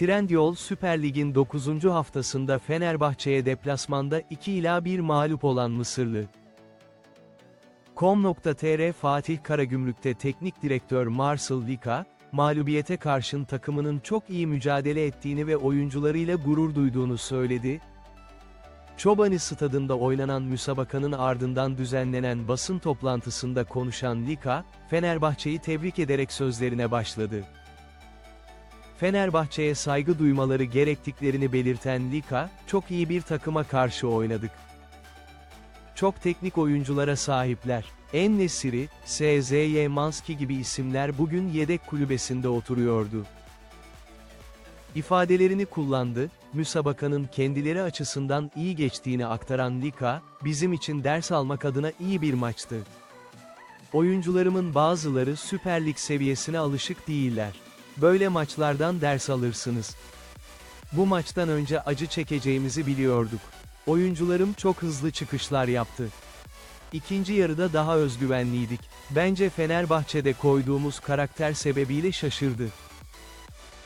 Trendyol Süper Lig'in 9. haftasında Fenerbahçe'ye deplasmanda 2 ila 1 mağlup olan Mısırlı. Com.tr Fatih Karagümrük'te teknik direktör Marcel Lika, mağlubiyete karşın takımının çok iyi mücadele ettiğini ve oyuncularıyla gurur duyduğunu söyledi. Çobani stadında oynanan müsabakanın ardından düzenlenen basın toplantısında konuşan Lika, Fenerbahçe'yi tebrik ederek sözlerine başladı. Fenerbahçe'ye saygı duymaları gerektiklerini belirten Lika, çok iyi bir takıma karşı oynadık. Çok teknik oyunculara sahipler. En Nesiri, SZY Manski gibi isimler bugün yedek kulübesinde oturuyordu. İfadelerini kullandı, müsabakanın kendileri açısından iyi geçtiğini aktaran Lika, bizim için ders almak adına iyi bir maçtı. Oyuncularımın bazıları Süper Lig seviyesine alışık değiller. Böyle maçlardan ders alırsınız. Bu maçtan önce acı çekeceğimizi biliyorduk. Oyuncularım çok hızlı çıkışlar yaptı. İkinci yarıda daha özgüvenliydik. Bence Fenerbahçe'de koyduğumuz karakter sebebiyle şaşırdı.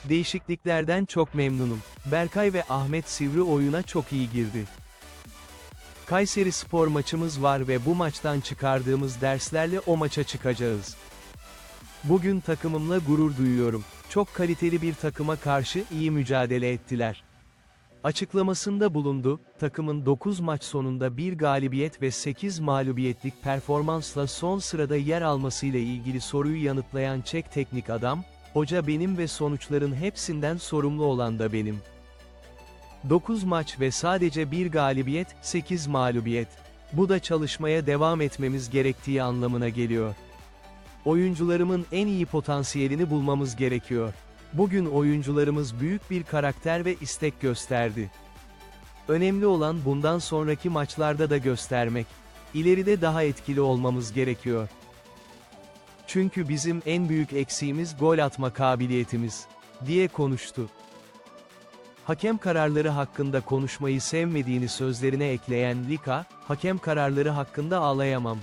Değişikliklerden çok memnunum. Berkay ve Ahmet Sivri oyuna çok iyi girdi. Kayseri spor maçımız var ve bu maçtan çıkardığımız derslerle o maça çıkacağız. Bugün takımımla gurur duyuyorum. Çok kaliteli bir takıma karşı iyi mücadele ettiler. Açıklamasında bulundu, takımın 9 maç sonunda bir galibiyet ve 8 mağlubiyetlik performansla son sırada yer almasıyla ilgili soruyu yanıtlayan Çek teknik adam, hoca benim ve sonuçların hepsinden sorumlu olan da benim. 9 maç ve sadece bir galibiyet, 8 mağlubiyet. Bu da çalışmaya devam etmemiz gerektiği anlamına geliyor. Oyuncularımın en iyi potansiyelini bulmamız gerekiyor. Bugün oyuncularımız büyük bir karakter ve istek gösterdi. Önemli olan bundan sonraki maçlarda da göstermek. İleride daha etkili olmamız gerekiyor. Çünkü bizim en büyük eksiğimiz gol atma kabiliyetimiz, diye konuştu. Hakem kararları hakkında konuşmayı sevmediğini sözlerine ekleyen Lika, hakem kararları hakkında ağlayamam.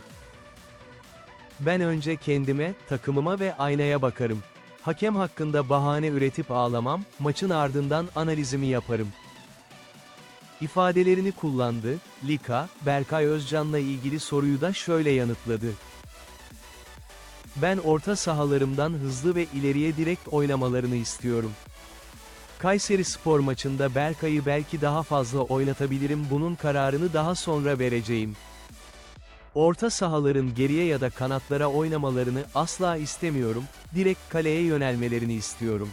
Ben önce kendime, takımıma ve aynaya bakarım. Hakem hakkında bahane üretip ağlamam, maçın ardından analizimi yaparım. İfadelerini kullandı, Lika, Berkay Özcan'la ilgili soruyu da şöyle yanıtladı. Ben orta sahalarımdan hızlı ve ileriye direkt oynamalarını istiyorum. Kayseri spor maçında Berkay'ı belki daha fazla oynatabilirim bunun kararını daha sonra vereceğim. Orta sahaların geriye ya da kanatlara oynamalarını asla istemiyorum, direkt kaleye yönelmelerini istiyorum.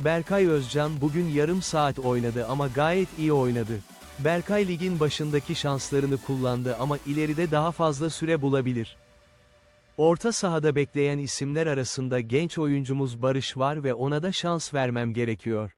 Berkay Özcan bugün yarım saat oynadı ama gayet iyi oynadı. Berkay ligin başındaki şanslarını kullandı ama ileride daha fazla süre bulabilir. Orta sahada bekleyen isimler arasında genç oyuncumuz Barış var ve ona da şans vermem gerekiyor.